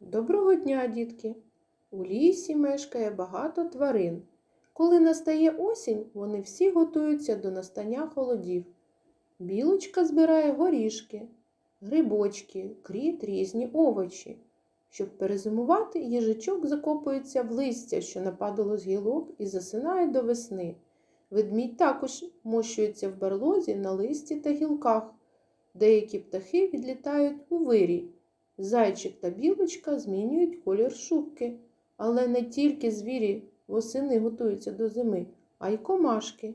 Доброго дня, дітки! У лісі мешкає багато тварин. Коли настає осінь, вони всі готуються до настання холодів. Білочка збирає горішки, грибочки, кріт різні овочі. Щоб перезимувати, їжачок закопується в листя, що нападало з гілок, і засинає до весни. Ведмідь також мощується в барлозі на листі та гілках. Деякі птахи відлітають у вирій. Зайчик та білочка змінюють колір шубки. Але не тільки звірі восени готуються до зими, а й комашки.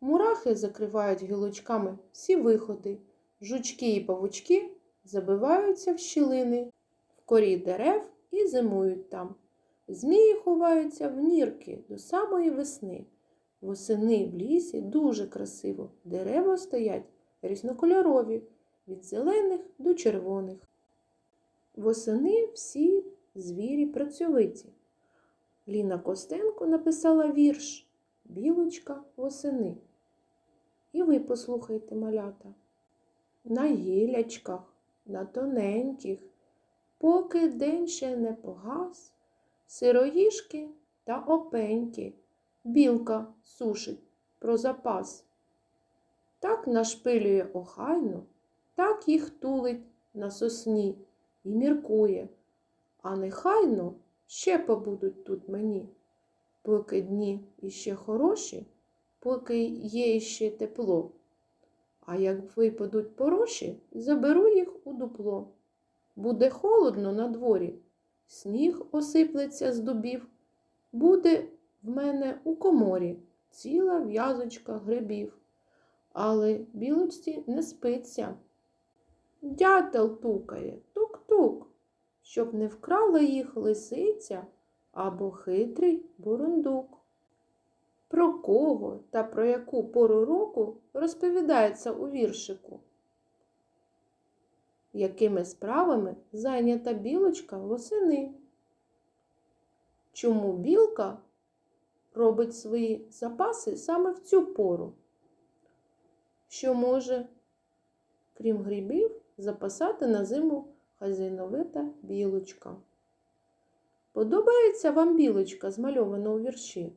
Мурахи закривають гілочками всі виходи. Жучки і павучки забиваються в щілини в корі дерев і зимують там. Змії ховаються в нірки до самої весни. Восени в лісі дуже красиво. Дерева стоять різнокольорові, від зелених до червоних. Восени всі звірі працьовиті. Ліна Костенко написала вірш Білочка восени. І ви послухайте малята. На гілячках, на тоненьких, поки день ще не погас, сироїшки та опеньки, білка сушить про запас. Так нашпилює охайно, так їх тулить на сосні і міркує, а нехайно ще побудуть тут мені, поки дні іще хороші, поки є іще тепло. А як випадуть пороші, заберу їх у дупло. Буде холодно на дворі, сніг осиплеться з дубів, буде в мене у коморі ціла в'язочка грибів. Але білочці не спиться. Дятел тукає, тук-тук, щоб не вкрала їх лисиця або хитрий бурундук. Про кого та про яку пору року розповідається у віршику? Якими справами зайнята білочка восени? Чому білка робить свої запаси саме в цю пору? Що може, крім грибів, запасати на зиму хазяйновита білочка? Подобається вам білочка, змальована у вірші?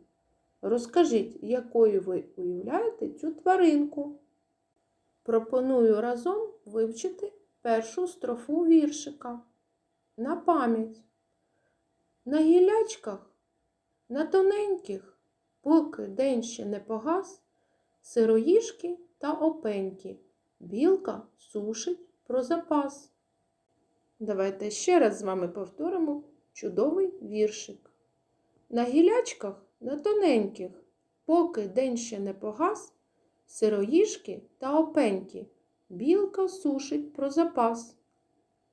Розкажіть, якою ви уявляєте цю тваринку. Пропоную разом вивчити першу строфу віршика. На пам'ять. На гілячках, на тоненьких, поки день ще не погас, сироїшки та опеньки, білка сушить про запас. Давайте ще раз з вами повторимо чудовий віршик. На гілячках на тоненьких, поки день ще не погас, сироїшки та опеньки, білка сушить про запас.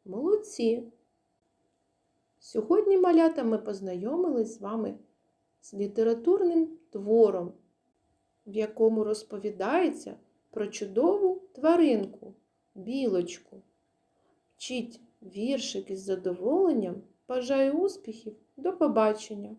Молодці! Сьогодні, малята, ми познайомились з вами з літературним твором, в якому розповідається про чудову тваринку, білочку. Вчіть віршик із задоволенням. Бажаю успіхів. До побачення!